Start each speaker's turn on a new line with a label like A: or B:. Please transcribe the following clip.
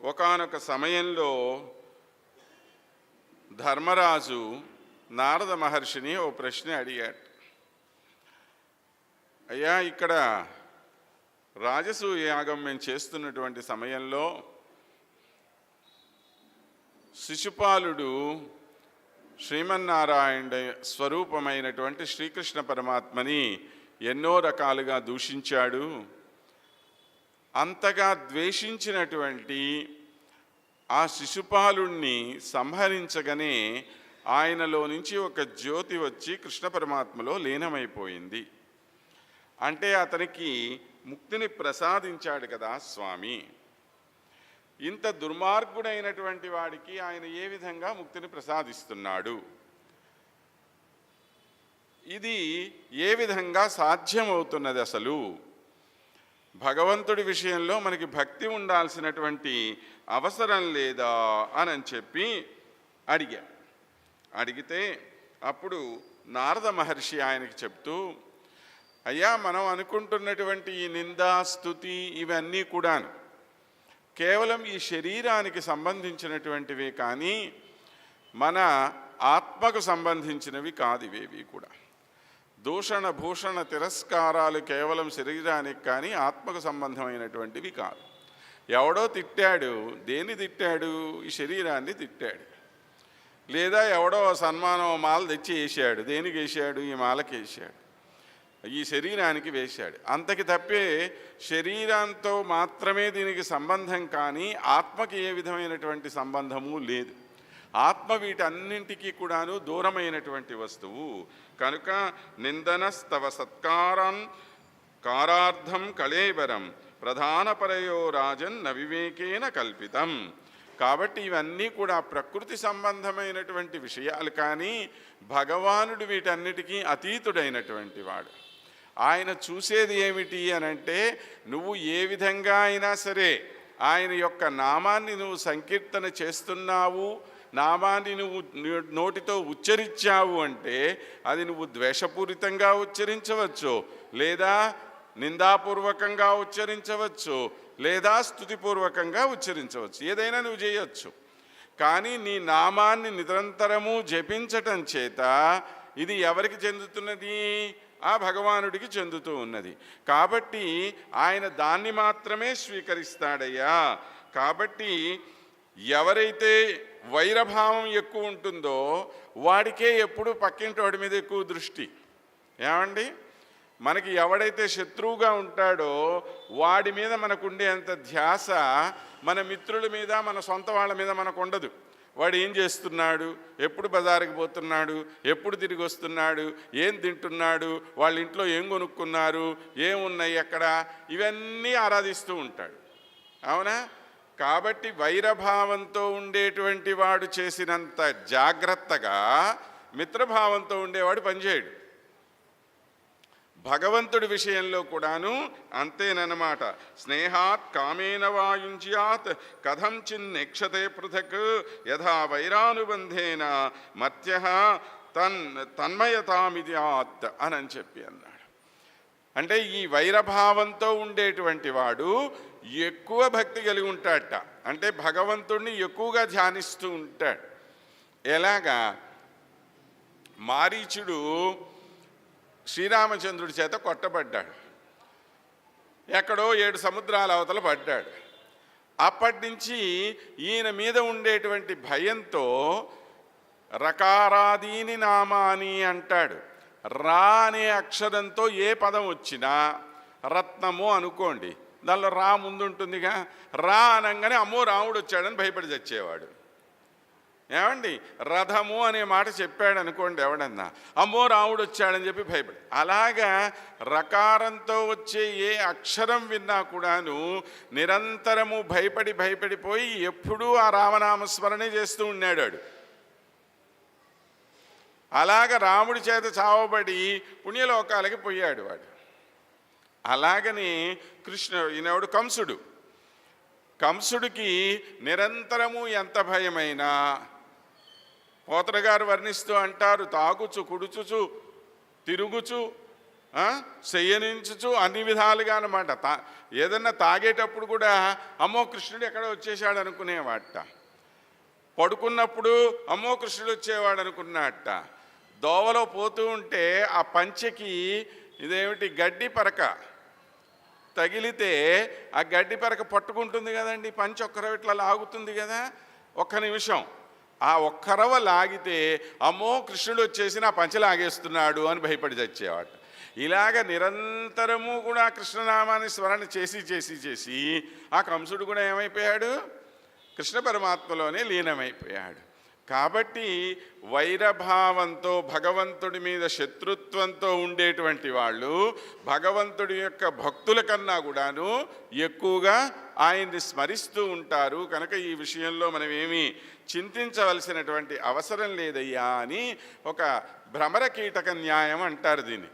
A: ఒకానొక సమయంలో ధర్మరాజు నారద మహర్షిని ఓ ప్రశ్న అడిగాడు. అయ్యా ఇక్కడ రాజసూయ యాగం మేము చేస్తున్నటువంటి సమయంలో శిశుపాలుడు శ్రీమన్నారాయణ స్వరూపమైనటువంటి శ్రీకృష్ణ పరమాత్మని ఎన్నో రకాలుగా దూషించాడు. అంతగా ద్వేషించినటువంటి ఆ శిశుపాలుణ్ణి సంహరించగానే ఆయనలో నుంచి ఒక జ్యోతి వచ్చి కృష్ణ పరమాత్మలో లీనమైపోయింది. అంటే అతనికి ముక్తిని ప్రసాదించాడు కదా స్వామి. ఇంత దుర్మార్గుడైనటువంటి వాడికి ఆయన ఏ విధంగా ముక్తిని ప్రసాదిస్తున్నాడు? ఇది ఏ విధంగా సాధ్యమవుతున్నది అసలు? భగవంతుడి విషయంలో మనకి భక్తి ఉండాల్సినటువంటి అవసరం లేదా అని చెప్పి అడిగా. అడిగితే అప్పుడు నారద మహర్షి ఆయనకి చెప్తూ అయ్యా మనం అనుకుంటున్నటువంటి ఈ నిందా స్తుతి ఇవన్నీ కూడాను కేవలం ఈ శరీరానికి సంబంధించినటువంటివే కానీ మన ఆత్మకు సంబంధించినవి కాదు ఇవేవి కూడా. దూషణ భూషణ తిరస్కారాలు కేవలం శరీరానికి కానీ ఆత్మకు సంబంధమైనటువంటివి కాదు. ఎవడో తిట్టాడు దేన్ని తిట్టాడు? ఈ శరీరాన్ని తిట్టాడు. లేదా ఎవడో సన్మానం మాల తెచ్చి వేసాడు దేనికి వేసాడు? ఈ మాలకి వేసాడు. ఈ శరీరానికి వేశాడు అంతకి తప్పే శరీరంతో మాత్రమే దీనికి సంబంధం కానీ ఆత్మకి ఏ విధమైనటువంటి సంబంధము లేదు. ఆత్మ వీటన్నింటికీ కూడాను దూరమైనటువంటి వస్తువు. కనుక నిందనస్తవ సత్కారం కారార్థం కళేబరం ప్రధానపరయో రాజన్ నవివేకేన కల్పితం. కాబట్టి ఇవన్నీ కూడా ప్రకృతి సంబంధమైనటువంటి విషయాలు కానీ భగవానుడు వీటన్నిటికీ అతీతుడైనటువంటి వాడు. ఆయన చూసేది ఏమిటి అని అంటే నువ్వు ఏ విధంగా అయినా సరే ఆయన యొక్క నామాన్ని నువ్వు సంకీర్తన చేస్తున్నావు నామాన్ని నువ్వు నోటితో ఉచ్చరించావు అంటే అది నువ్వు ద్వేషపూరితంగా ఉచ్చరించవచ్చు లేదా నిందాపూర్వకంగా ఉచ్చరించవచ్చు లేదా స్తుతిపూర్వకంగా ఉచ్చరించవచ్చు. ఏదైనా నువ్వు చేయొచ్చు. కానీ నీ నామాన్ని నిరంతరము జపించటం చేత ఇది ఎవరికి చెందుతున్నది? ఆ భగవానుడికి చెందుతూ ఉన్నది. కాబట్టి ఆయన దాన్ని మాత్రమే స్వీకరిస్తాడయ్యా. కాబట్టి ఎవరైతే వైరభావం ఎక్కువ ఉంటుందో వాడికే ఎప్పుడు పక్కింటి వాడి మీద ఎక్కువ దృష్టి. ఏమండి? మనకి ఎవడైతే శత్రువుగా ఉంటాడో వాడి మీద మనకు ఉండేంత ధ్యాస మన మిత్రుల మీద మన సొంత వాళ్ళ మీద మనకు ఉండదు వాడు ఏం చేస్తున్నాడు? ఎప్పుడు బజారుకి పోతున్నాడు? ఎప్పుడు తిరిగి వస్తున్నాడు? ఏం తింటున్నాడు? వాళ్ళ ఇంట్లో ఏం కొనుక్కున్నారు? ఏమున్నాయి ఎక్కడ ఇవన్నీ ఆరాధిస్తూ ఉంటాడు. అవునా? కాబట్టి వైరభావంతో ఉండేటువంటి వాడు చేసినంత జాగ్రత్తగా మిత్రభావంతో ఉండేవాడు పనిచేయడు. భగవంతుడి విషయంలో కూడాను అంతేనమాట స్నేహాత్ కామేన వాయుంజ్యాత్ కథం చిన్నెక్షతే పృథక్ యథా వైరానుబంధేన మత్య తన్ తన్మయతామిద్యాత్ అని అని చెప్పి అన్నాడు. అంటే ఈ వైరభావంతో ఉండేటువంటి వాడు ఎక్కువ భక్తి కలిగి ఉంటాడట. అంటే భగవంతుణ్ణి ఎక్కువగా ధ్యానిస్తూ ఉంటాడు. ఎలాగా? మారీచుడు శ్రీరామచంద్రుడి చేత కొట్టబడ్డాడు. ఎక్కడో ఏడు సముద్రాల అవతల పడ్డాడు. అప్పటి నుంచి ఈయన మీద ఉండేటువంటి భయంతో రకారాదీని నామాని అంటాడు. రా అనే అక్షరంతో ఏ పదం వచ్చినా రత్నము అనుకోండి. దానిలో రా ముందుంటుందిగా. రా అనగానే అమ్మో రాముడు వచ్చాడని భయపడి చచ్చేవాడు. ఏమండి? రథము అనే మాట చెప్పాడు అనుకోండి ఎవడన్నా. అమ్మో రాముడు వచ్చాడని చెప్పి భయపడి. అలాగా రకారంతో వచ్చే ఏ అక్షరం విన్నా కూడాను నిరంతరము భయపడి భయపడిపోయి ఎప్పుడూ ఆ రామనామస్మరణే చేస్తూ ఉన్నాడు వాడు. అలాగ రాముడి చేత చావబడి పుణ్యలోకాలకి పోయాడు వాడు. అలాగని కృష్ణ ఈయనవుడు? కంసుడు. కంసుడికి నిరంతరము ఎంత భయమైనా పోతరగారు వర్ణిస్తూ అంటారు తాగుచు కుడుచుచు తిరుగుచు ఆ? శయనించుచు అన్ని విధాలుగా అనమాట తా ఏదన్నా తాగేటప్పుడు కూడా అమ్మో కృష్ణుడు ఎక్కడ వచ్చేసాడు అనుకునేవాట. పడుకున్నప్పుడు అమ్మో కృష్ణుడు వచ్చేవాడు అనుకున్నట్ట. దోవలో పోతూ ఉంటే ఆ పంచకి ఇదేమిటి గడ్డి పరక. తగిలితే ఆ గడ్డి పెరక పట్టుకుంటుంది కదండి పంచి ఒక్కరవ ఇట్లా లాగుతుంది కదా. ఒక్క నిమిషం. ఆ ఒక్కరవ లాగితే అమ్మో కృష్ణుడు వచ్చేసి నా పంచ లాగేస్తున్నాడు అని భయపడి చచ్చేవాట ఇలాగ నిరంతరము కూడా కృష్ణనామాన్ని స్మరణ చేసి చేసి చేసి ఆ కంసుడు కూడా ఏమైపోయాడు? కృష్ణ పరమాత్మలోనే లీనమైపోయాడు. కాబట్టి వైరభావంతో భగవంతుడి మీద శత్రుత్వంతో ఉండేటువంటి వాళ్ళు భగవంతుడి యొక్క భక్తుల కన్నా కూడాను ఎక్కువగా ఆయన్ని స్మరిస్తూ ఉంటారు. కనుక ఈ విషయంలో మనం ఏమీ చింతించవలసినటువంటి అవసరం లేదయ్యా అని ఒక భ్రమర కీటక న్యాయం అంటారు దీన్ని.